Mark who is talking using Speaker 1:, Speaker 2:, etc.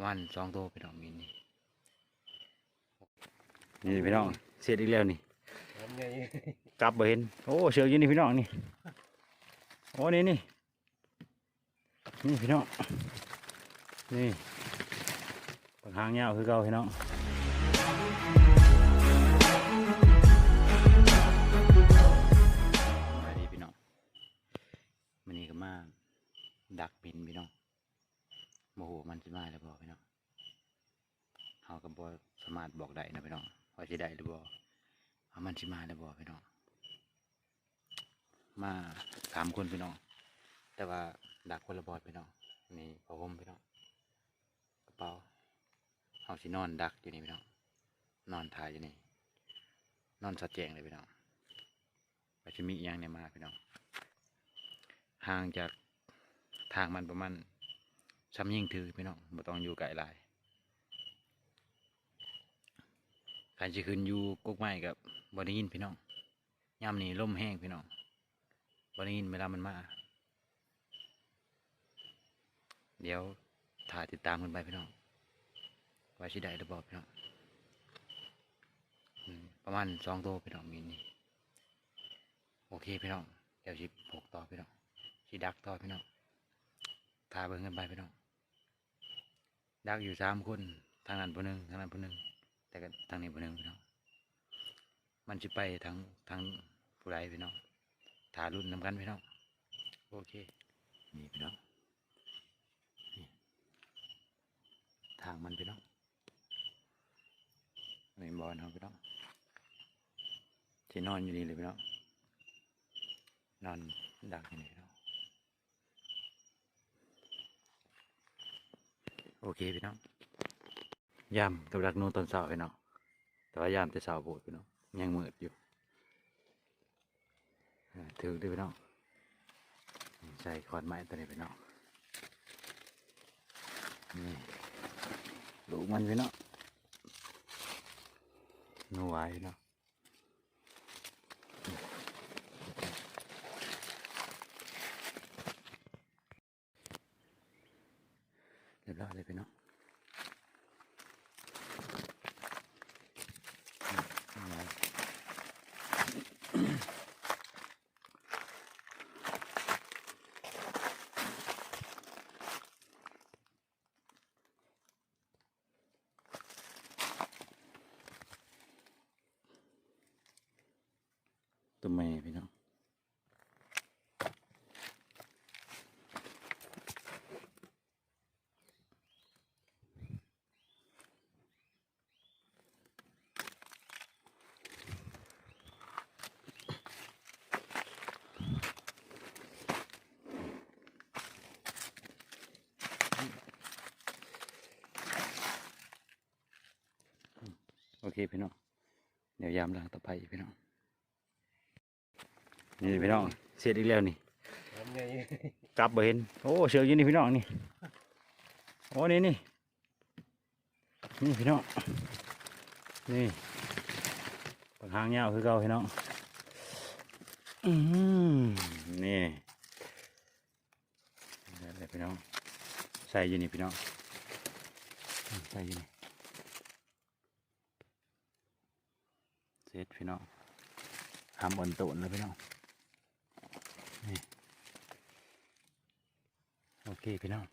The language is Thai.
Speaker 1: ประมาณสองตัวพี่น้องมีนี่นี่พี่น้องเสร็จอีกแล้วนี่
Speaker 2: ทำไง
Speaker 1: กลับบ่เห็นโอ้เชือกอยู่นี่พี่น้องนี่โอ้นี่นี่นี่พี่น้องนี่ปากหางยาวคือเก่าพี่น้องไปดีพี่น้องมันนี่ก็มาดักปินพี่น้องโมโหมันสิมาแล้วบ่พี่น้องเฮาก็บ่สามารถบอกได้นะพี่น้องว่าสิได้หรือบ่ว่ามันสิมาแล้วบ่พี่น้อง มาสามคนพี่น้อง แต่ว่าดักคนละบอดพี่น้อง นี่ผ้าห่มพี่น้อง กระเป๋าเอาสินอนดักอยู่นี่พี่น้อง นอนถ่ายอยู่นี่ นอนสะแจงเลยพี่น้องไปจะมีอหย่างเนี่ยมาพี่น้อง ห่างจากทางมันประมาณ ซ้ำยิ่งถือพี่น้องบ่ต้องอยู่ไกลหลายใครจะขึ้นอยู่กกไม้กับบอได้ยินพี่น้องย่ำนี้ลมแห้งพี่น้องวันนี้เวลามันมา เดี๋ยวถ่ายติดตามกันไปพี่น้องไว่าชิได้หรือเปล่พี่น้องประมาณสองตัวพี่น้องมีนี่โอเคพี่น้องเดี๋ยวชิปกต่อพี่น้องชิดักต่อพี่น้องถ่ายเบิ่งกันไปพี่น้อง ดักอยู่สามคนทางนั้นผู้หนึ่งทางนั้นผู้หนึ่งแต่ก็ทางนี้ผู้หนึ่งพี่น้องมันจะไปทางทางผู้ใดพี่น้องถารุ่นนำกันพี่น้องโอเคนี่พี่น้องนี่ทางมันพี่น้องนี่บอลเขาพี่น้องที่นอนอยู่นี่เลยพี่น้องนอนดักอยู่นี่พี่น้อง โอเคพี่น้องยามกับดักนูนตอนเสาร์พี่น้องแต่ว่ายามแต่เสาร์โบดพี่น้องยังมืดอยู่ถือด้วยพี่น้องใส่ขอนไม้ตัวนี้พี่น้องนี่ลูกมันพี่น้องนูไว้พี่น้อง รียบร้อยเลยพี่น้องอืมเอาไว้ตัวแม่พี่น้อง เคพี่น้องเดี๋ยวยามหลังต่อไปอีกพี่น้องนี่พี่น้องเสร็จอีกแล้วนี่กลับบ่เห็นโอ้เชือกอยู่นี่พี่น้องนี่โอ้นี่นี่นี่พี่น้องนี่ปากหางยาวคือเก่าพี่น้องอืมนี่นี่เลยพี่น้องใส่อยู่นี่พี่น้องใส่อยู่นี่ เซตพี่น้องทำบนตุนแล้วพี่น้องนี่โอเคพี่น้อง